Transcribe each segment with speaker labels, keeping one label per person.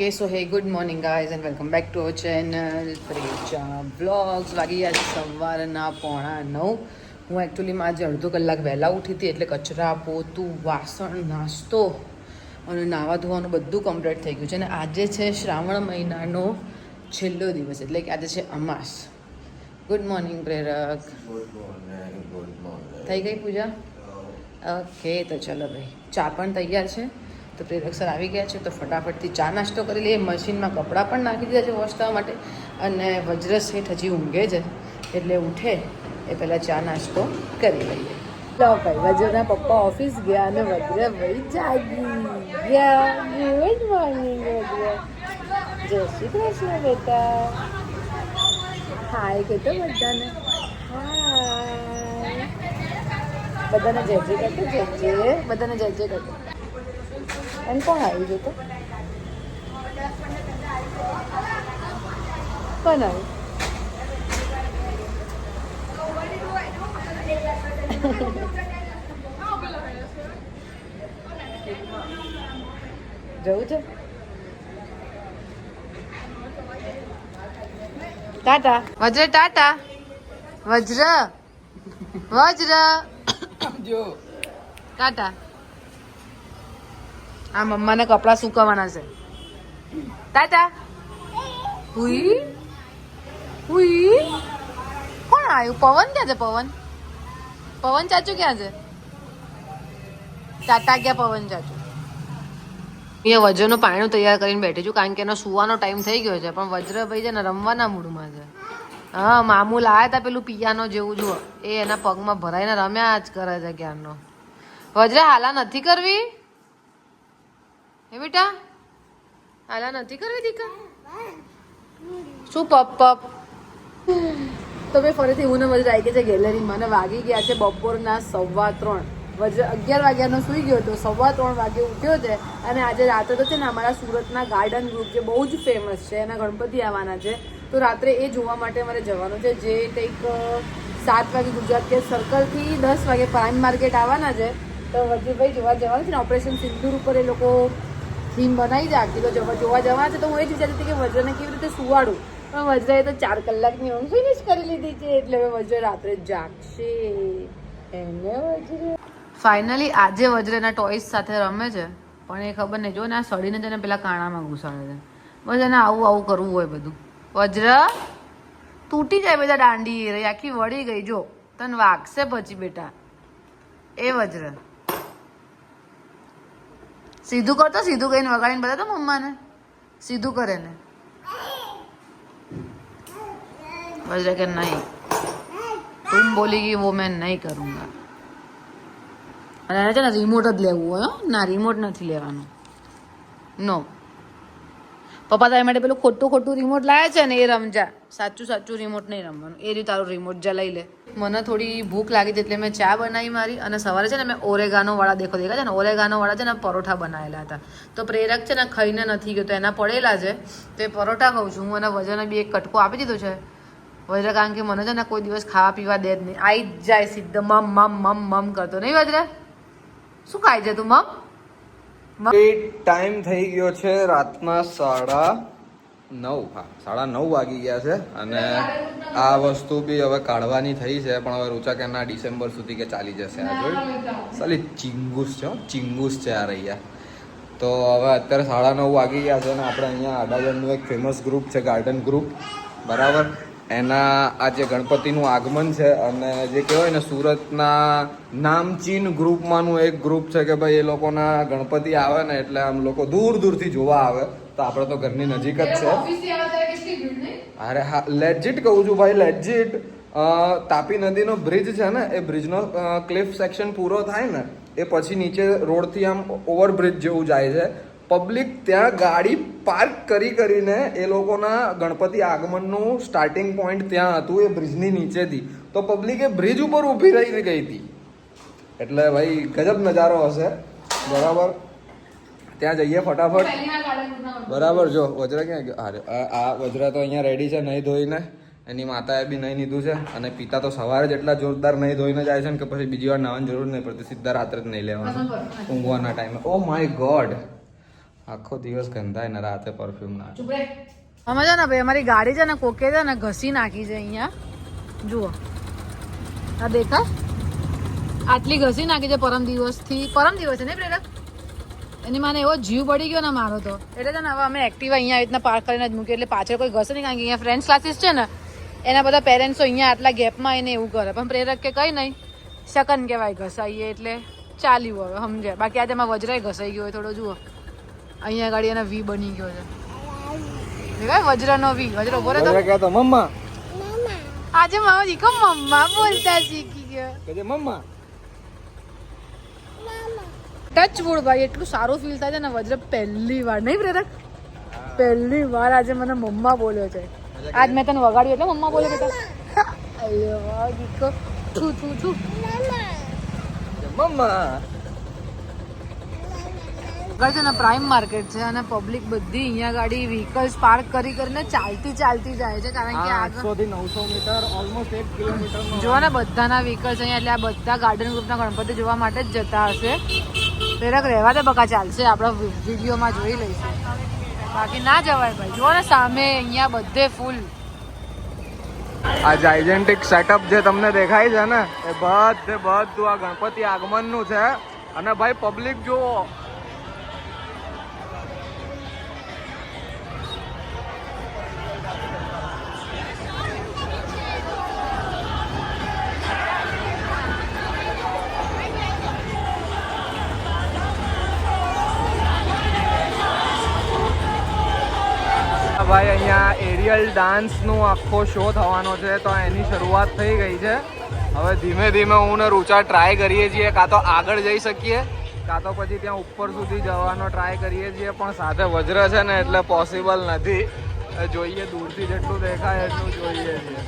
Speaker 1: Okay so hey good morning guys and welcome back to our channel Precha blogs વાગી ગયા સવારના પોણા નવ. હું એકચ્યુઅલીમાં આજે અડધો કલાક વહેલા ઉઠી હતી એટલે કચરા પોતું વાસણ નાસ્તો અને નાવા ધોવાનું બધું કમ્પ્લીટ થઈ ગયું છે. અને આજે છે શ્રાવણ મહિનાનો છેલ્લો દિવસ એટલે કે આજે છે અમાસ. ગુડ મોર્નિંગ પ્રેરક. થઈ ગઈ પૂજા? ઓકે તો ચલો ભાઈ ચા પણ તૈયાર છે. તો પ્રેરક્ષર આવી ગયા છે, તો ફટાફટથી ચા નાસ્તો કરી લઈએ. મશીનમાં કપડાં પણ નાખી દીધા છે વોશ થવા માટે. અને વજ્ર શેઠ હજી ઊંઘે છે એટલે ઉઠે, એ પહેલાં ચા નાસ્તો કરી લઈએ. લો ભાઈ, વજ્રના પપ્પા ઓફિસ ગયા અને વજ્ર ભાઈ જાગી ગયા. Good morning Vajra. જય શ્રી કૃષ્ણ બેટા. હાય કહેતો બધાને? હાય બધાને જય જય કરતો, જય જય. બધાને જય જય કરતો. અને કોણ આવ્યું ગયું તો કોણ આવ્યું જવું છે? ટાટા. વજ્ર ટાટા. વજ્ર. વજ્ર.
Speaker 2: જો.
Speaker 1: ટાટા. આ મમ્માને કપડાં સુકવવાના છે. તાતા. હુઈ. હુઈ. કોણ આવ્યું? પવન ક્યાં છે, પવન? પવન ચાચુ ક્યાં છે? ટાટા ગયા પવન ચાચુ? એ વજ્રનું પાણી તૈયાર કરીને બેઠી છું, કારણ કે એનો સુવાનો ટાઈમ થઈ ગયો છે, પણ વજ્રભાઈ છે ને રમવાના મૂડમાં છે. હા, મામુ લાયા હતા પેલું પિયાનો જેવું, જુઓ. એ એના પગમાં ભરાઈને રમ્યા જ કરે છે ક્યારનો. વજ્ર હાલા નથી કરવી? હે બેટા? હાલા નથી કરવી દીકા? શું પપ પપ? તો મેં ફરીથી હું મજા આવી ગઈ છે ગેલેરી મને વાગી ગયા છે બપોરના સવા ત્રણ. વજ અગિયાર વાગ્યાનો સૂઈ ગયો હતો. સવા ત્રણ વાગે ઉઠ્યો છે અને આજે રાત્રે તો છે ને અમારા સુરતના ગાર્ડન ગ્રુપ જે બહુ જ ફેમસ છે, એના ગણપતિ આવવાના છે. તો રાત્રે એ જોવા માટે મારે જવાનું છે. જે કંઈક સાત વાગે ગુજરાત કે સર્કલથી દસ વાગે પ્રાઇમ માર્કેટ આવવાના છે. તો વજીભાઈ જોવા જવાનું છે ને? ઓપરેશન સિંદૂર ઉપર એ લોકો થીમ બનાવી જાગતી તો જોવા જોવા જવાના છે તો હું એ જ વિચારતી હતી કે વજ્રને કેવી રીતે સુવાડું. પણ વજ્રએ તો ચાર કલાકની ઊંઘ ફિનિશ કરી લીધી છે, એટલે હવે વજ્ર રાત્રે જાગશે. એને વજ્ર ફાઇનલી આજે વજ્રના ટોયસ સાથે રમે છે. પણ એ ખબર નહીં. જો ને આ સડીને એને પેલા કાણામાં ઘૂસાડે છે. બસ એને આવું આવું કરવું હોય બધું. વજ્ર તૂટી જાય બધા દાંડી એ આખી વળી ગઈ. જો, તને વાગશે પછી બેટા. એ વજ્ર. સીધું કરતો સીધું કહીને વગાડીને બધા તો મમ્માને. સીધું કરે ને. વજરા કે નહીં. તું બોલી ગઈ વો મેં નહીં કरूँगा અને એને છે ને રિમોટ જ લેવું હોય ના રિમોટ નથી લેવાનું. નો પપ્પા તારા માટે પેલું ખોટું ખોટું રિમોટ લાવે છે ને એ રમજા. સાચું સાચું રિમોટ નહીં રમવાનું. એ રીતે તારું રિમોટ જા લઈ લે. મને થોડી ભૂખ લાગી હતી એટલે મેં ચા બનાવી મારી અને સવારે છે ને મેં ઓરેગાનો વાળા દેખો દેખા છે ને, ઓરેગાનો વાળા છે ને પરોઠા બનાવેલા હતા. તો પ્રેરક છે ને ખાઈને નથી ગયો, તો એના પડેલા છે. તો એ પરોઠા ખાઉં છું. હું એના વજને બી એક કટકો આપી દીધો છે. વજ્ર કારણ કે મને છે ને કોઈ દિવસ ખાવા પીવા દે જ નહીં. આવી જ જાય સીધા, મમ મમ મમ મમ કરતો. નહીં વજ્ર? શું ખાય છે તું, મમ?
Speaker 2: ટાઈમ થઈ ગયો છે રાતના સાડા નવ હા. સાડા નવ વાગી ગયા છે અને આ વસ્તુ બી હવે કાઢવાની થઈ છે પણ હવે રૂચા કેના ડિસેમ્બર સુધી કે ચાલી જશે. આ જોઈ સાલી ચિંગુસ છે ચિંગુસ છે આ રહ્યા. તો હવે અત્યારે સાડા નવ વાગી ગયા છે અને આપણે અહીંયા અડાજણનું એક ફેમસ ગ્રુપ છે ગાર્ડન ગ્રુપ બરાબર? એના આ જે ગણપતિનું આગમન છે અને જે કહેવાય ને સુરતના નામચીન ગ્રુપમાંનું એક ગ્રુપ છે કે ભાઈ એ લોકોના ગણપતિ આવે ને એટલે આમ લોકો દૂર દૂરથી જોવા આવે. તો આપણે તો ઘરની નજીક જ છે. અરે હા લેજિટ કહું છું ભાઈ લેજિટ તાપી નદીનો બ્રિજ છે ને એ બ્રિજનો ક્લિફ સેક્શન પૂરો થાય ને એ પછી નીચે રોડથી આમ ઓવરબ્રિજ જેવું જાય છે. પબ્લિક ત્યાં ગાડી પાર્ક કરી કરીને એ લોકોના ગણપતિ આગમનનું સ્ટાર્ટિંગ પોઈન્ટ ત્યાં હતું એ બ્રિજની નીચેથી. તો પબ્લિક એ બ્રિજ ઉપર ઊભી રહી ગઈ હતી. એટલે ભાઈ ગજબ નજારો હશે. બરાબર? ત્યાં જઈએ ફટાફટ. બરાબર જો વજરા ક્યાં ગયો? અરે આ આ વજરા તો અહીંયા રેડી છે નહીં ધોઈને. એની માતાએ બી નહીં લીધું છે. અને પિતા તો સવારે જ એટલા જોરદાર નહીં ધોઈને જાય છે ને કે પછી બીજી વાર નાવાની જરૂર નહીં પડતી સીધા રાત્રે જ નહીં લેવાનું. ઊંઘવાના ટાઈમે. Oh my God! આખો દિવસ ગંધાય ને રાતે પરફ્યુમ ના.
Speaker 1: અમે છે ને ભાઈ અમારી ગાડી છે ને કોકે છે ને ઘસી નાખી છે અહીંયા. જુઓ. આ દેખા આટલી ઘસી નાખી છે પરમ દિવસથી. પરમ દિવસ છે ને પ્રેરક? એની મને એવો જીવ પડી ગયો ને મારો તો. એટલે છે ને હવે અમે એક્ટિવા અહીંયા આવી રીતના પાર્ક કરીને જ મૂકી એટલે પાછળ કોઈ ઘસે નહીં કારણ કે અહીંયા ફ્રેન્ડ્સ ક્લાસીસ છે ને એના બધા પેરેન્ટ્સો અહીંયા આટલા ગેપમાં એને એવું કરે. પણ પ્રેરક કે કંઈ નહીં. શકન કહેવાય ઘસાઈએ એટલે ચાલ્યું હવે સમજે બાકી આજે એમાં વજરાય ઘસાઈ ગયો હોય થોડો જુઓ. અહીંયા ગાડી એના વી બની ગયો છે. વજ્રનો વી. વજ્ર ઊભો રહે તો?
Speaker 2: કહેતો મમ્મા.
Speaker 1: આજે મારો દીકરો મમ્મા બોલતા શીખી ગયો.
Speaker 2: મમ્મા.
Speaker 1: ટચ વુડ ભાઈ એટલું સારું ફીલ થાય છે ને વજ્ર પહેલી વાર. નહીં પ્રેરક? પહેલી વાર આજે મને મમ્મા બોલ્યો છે. આજ મેં તને વગાડ્યું એટલે મમ્મા બોલ્યો બેટા વાહ દીકરો થુ થુ થુ
Speaker 2: મમ્મા.
Speaker 1: આગળ છે ને પ્રાઇમ માર્કેટ છે અને પબ્લિક બધી અહીંયા ગાડી વ્હીકલ્સ પાર્ક કરી કરીને ચાલતી ચાલતી જાય છે. કારણ કે
Speaker 2: આઠસો થી નવસો મીટર ઓલમોસ્ટ એક કિલોમીટર
Speaker 1: જો ને બધાના વ્હીકલ્સ અહીંયા એટલે આ બધા ગાર્ડન ગ્રુપના ગણપતિ જોવા માટે જ જતા હશે. પ્રેરક રહેવા દે બકા, ચાલશે, આપણે વિડીયોમાં જોઈ લઈશું. બાકી ના જવાય ભાઈ. જુઓ ને સામે, અહીંયા બધે ફૂલ
Speaker 2: આ જાયજેન્ટિક સેટઅપ જે તમને દેખાય છે ને, એ બધે, બધું આ ગણપતિ આગમનનું છે. અને ભાઈ પબ્લિક જુઓ ભાઈ, અહીંયા એરિયલ ડાન્સનું આખો શો થવાનો છે, તો એની શરૂઆત થઈ ગઈ છે. હવે ધીમે ધીમે હું ને રૂચા ટ્રાય કરીએ છીએ, કાં તો આગળ જઈ શકીએ, કાં તો પછી ત્યાં ઉપર સુધી જવાનો ટ્રાય કરીએ છીએ, પણ સાથે વજ્ર છે ને એટલે પોસિબલ નથી. જોઈએ, દૂરથી જેટલું દેખાય એટલું જોઈએ છીએ.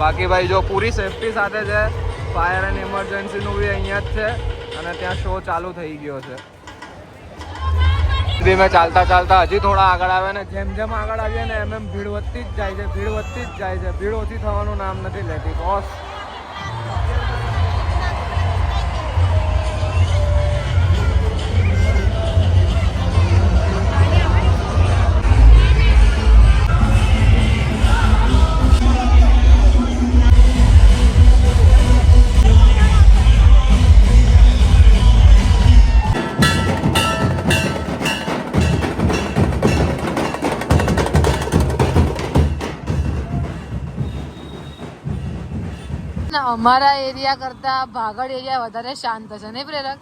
Speaker 2: બાકી ભાઈ, જો પૂરી સેફટી સાથે છે ફાયર એન્ડ ઇમરજન્સીનું બી અહીંયા જ છે, અને ત્યાં શો ચાલુ થઈ ગયો છે. ધીમે ચાલતા ચાલતા હજી થોડા આગળ આવે ને જેમ જેમ આગળ આવીએ ને એમ એમ ભીડ વધતી જ જાય છે ભીડ વધતી જ જાય છે. ભીડ ઓછી થવાનું નામ નથી લેતી. બોસ
Speaker 1: અમારા એરિયા કરતા ભાગળ એરિયા વધારે શાંત હશે નહીં પ્રેરક?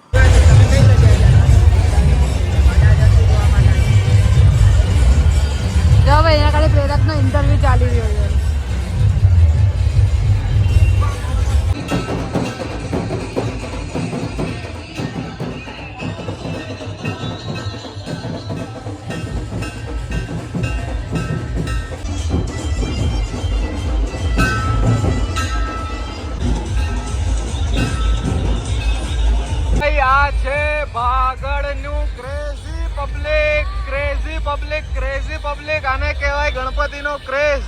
Speaker 1: જો ભાઈ એના ખાલી પ્રેરકનો ઇન્ટરવ્યુ ચાલી રહ્યો છે.
Speaker 2: પબ્લિક ક્રેઝી પબ્લિક આને કહેવાય ગણપતિનો ક્રેઝ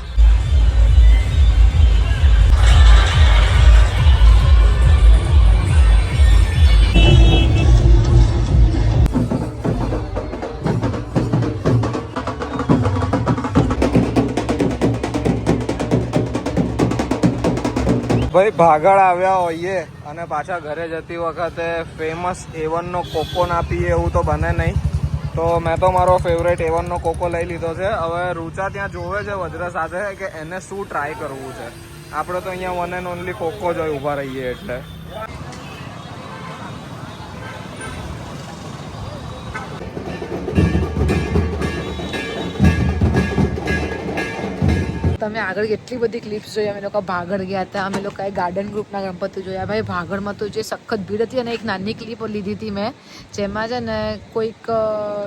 Speaker 2: ભાઈ, ભાગળ આવ્યા હોઈએ અને પાછા ઘરે જતી વખતે ફેમસ એવનનો કોકો ના પીએ એવું તો બને નહીં. તો મેં તો મારો ફેવરેટ એવનનો કોકો લઈ લીધો છે. હવે રૂચા ત્યાં જોવે છે વજ્ર સાથે કે એને શું ટ્રાય કરવું છે. આપણે તો અહીંયા વન એન્ડ ઓનલી કોકો જ હોય ઊભા રહીએ એટલે.
Speaker 1: તમે આગળ કેટલી બધી ક્લિપ્સ જોઈ, અમે લોકો ભાગળ ગયા હતા, અમે લોકોએ ગાર્ડન ગ્રુપના ગણપતિ જોયા. ભાઈ, ભાગળમાં તો જે સખત ભીડ હતી અને એક નાની ક્લિપ લીધી હતી મેં, જેમાં છે ને કોઈક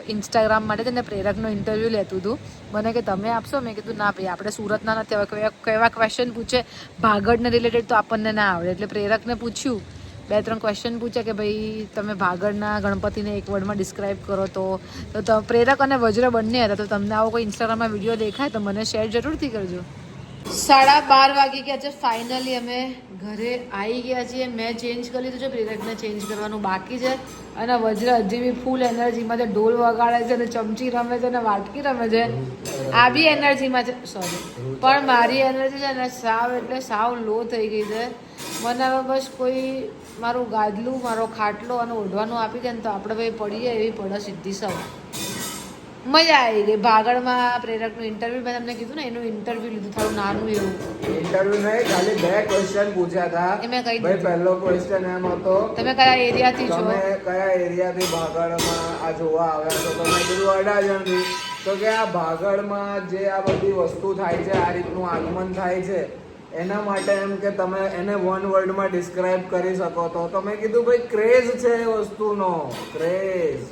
Speaker 1: ઇન્સ્ટાગ્રામ માટે છે ને પ્રેરકનો ઇન્ટરવ્યૂ લેતું હતું. મને કે, તમે આપશો? મેં કીધું, ના ભાઈ, આપણે સુરતના નથી હવે કેવા કેવા ક્વેશ્ચન પૂછે. ભાગળને રિલેટેડ તો આપણને ના આવડે. એટલે પ્રેરકને પૂછ્યું, બે, ત્રણ ક્વેશ્ચન પૂછ્યા કે, ભાઈ, તમે ભાગળના ગણપતિને એક વર્ડમાં ડિસ્ક્રાઇબ કરો તો? ત- પ્રેરક અને વજ્ર બંને હતા. તો તમને આવો કોઈ ઇન્સ્ટાગ્રામમાં વીડિયો દેખાય તો મને શેર જરૂરથી કરજો. સાડા બાર વાગી ગયા છે. ફાઇનલી અમે ઘરે આવી ગયા છીએ. મેં ચેન્જ કરી લીધું છે. પ્રેરકને ચેન્જ કરવાનું બાકી છે. અને વજ્ર હજી બી ફૂલ એનર્જીમાં છે. ઢોલ વગાડે છે અને ચમચી રમે છે અને વાટકી રમે છે. આ બી એનર્જીમાં છે. સોરી પણ મારી એનર્જી છે ને, સાવ એટલે સાવ લો થઈ ગઈ છે. મને હવે બસ કોઈ મારું ગાદલું, મારો ખાટલો અને ઓઢવાનું આપી દે ને તો આપણે ભાઈ પડીએ એવી પડે સીધી સૌ મજા આવી ગઈ. ભાગળમાં પ્રેરકનું ઇન્ટરવ્યુ મેં તમને કીધું ને એનું ઇન્ટરવ્યુ લીધું થોડું નાનું એવું.
Speaker 2: ઇન્ટરવ્યુ નહીં ખાલી બે ક્વેશ્ચન પૂછ્યા હતા.
Speaker 1: એ મેં કહી
Speaker 2: ભાઈ. પહેલો ક્વેશ્ચન એમ હતો
Speaker 1: તમે કયા એરિયાથી છો?
Speaker 2: તમે કયા એરિયાથી ભાગળમાં આ જોવા આવ્યા છો? તો મેં કીધું અડાજણથી. તો કે આ ભાગળમાં જે આ બધી વસ્તુ થાય છે આ રીતનું આગમન થાય છે એના માટે એમ કે તમે એને વન વર્ડમાં ડિસ્ક્રાઇબ કરી શકો તો. તો મેં કીધું ભાઈ ક્રેઝ છે એ વસ્તુનો. ક્રેઝ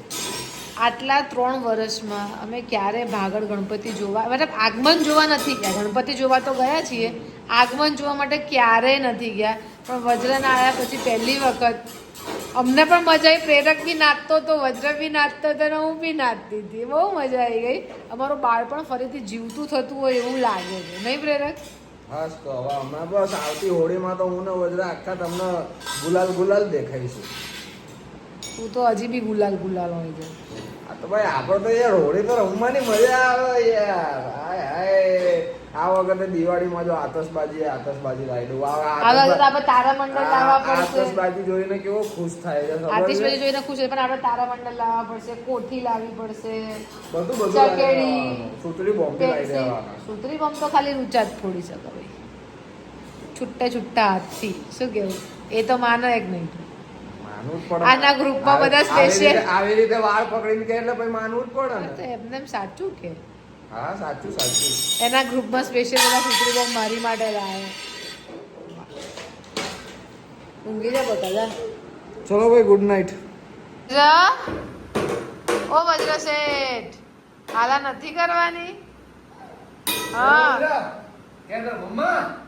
Speaker 1: આટલા ત્રણ વર્ષમાં અમે ક્યારે ભાગળ ગણપતિ જોવા મતલબ આગમન જોવા નથી ગયા. ગણપતિ જોવા તો ગયા છીએ. આગમન જોવા માટે ક્યારેય નથી ગયા. પણ વજ્રના આવ્યા પછી પહેલી વખત અમને પણ મજા આવી. પ્રેરક બી નાચતો તો વજ્ર બી નાચતો હતો અને હું બી નાચતી હતી. બહુ મજા આવી ગઈ. અમારું બાળપણ ફરીથી જીવતું થતું હોય એવું લાગે છે. નહીં પ્રેરક?
Speaker 2: બસ તો હવે હમણાં બસ આવતી હોળીમાં તો હું ને વજ્ર આખા તમને ગુલાલ ગુલાલ દેખાઈશું.
Speaker 1: તું તો હજી બી ગુલાલ ગુલાલ હોય છે.
Speaker 2: તો ભાઈ આપણે તો યાર હોળી તો રમવાની મજા આવે યાર. હાય હાય. આ વખતે દિવાળીમાં જો આતશબાજી આતશબાજી લાવી
Speaker 1: આપણે તારામંડળ લાવવા પડશે.
Speaker 2: આતશબાજી જોઈને કેવો ખુશ થાય છે
Speaker 1: આતશબાજી? જોઈને ખુશ થાય પણ આપણે તારામંડળ લાવવા પડશે કોઠી લાવવી પડશે
Speaker 2: બધું બધું
Speaker 1: ચકેડી.
Speaker 2: સુતરી બોમ્બ બોમ્બે લાવી દેવાના.
Speaker 1: સુતરી બોમ્બ તો ખાલી રૂચા જ ફોડી શકે ભાઈ. છુટ્ટા છુટ્ટા હાથથી. શું કેવું? એ તો માનો એક નહીં
Speaker 2: માનવું જ પડે
Speaker 1: આના ગ્રુપમાં બધા
Speaker 2: સ્પેશિયલ આવી રીતે- વાળ પકડીને કે એટલે ભાઈ માનવું જ પડે
Speaker 1: તો
Speaker 2: ને
Speaker 1: એમને સાચું કે.
Speaker 2: હા સાચું સાચું.
Speaker 1: એના ગ્રુપમાં સ્પેશિયલ બધા સુતરી બોમ્બ મારી માટે લાવે. ઊંઘી જા જા.
Speaker 2: ચલો ભાઈ ગુડ નાઇટ
Speaker 1: જા. ઓ વજ્ર શેઠ હાલા નથી કરવાની? હા.
Speaker 2: મમ્મા?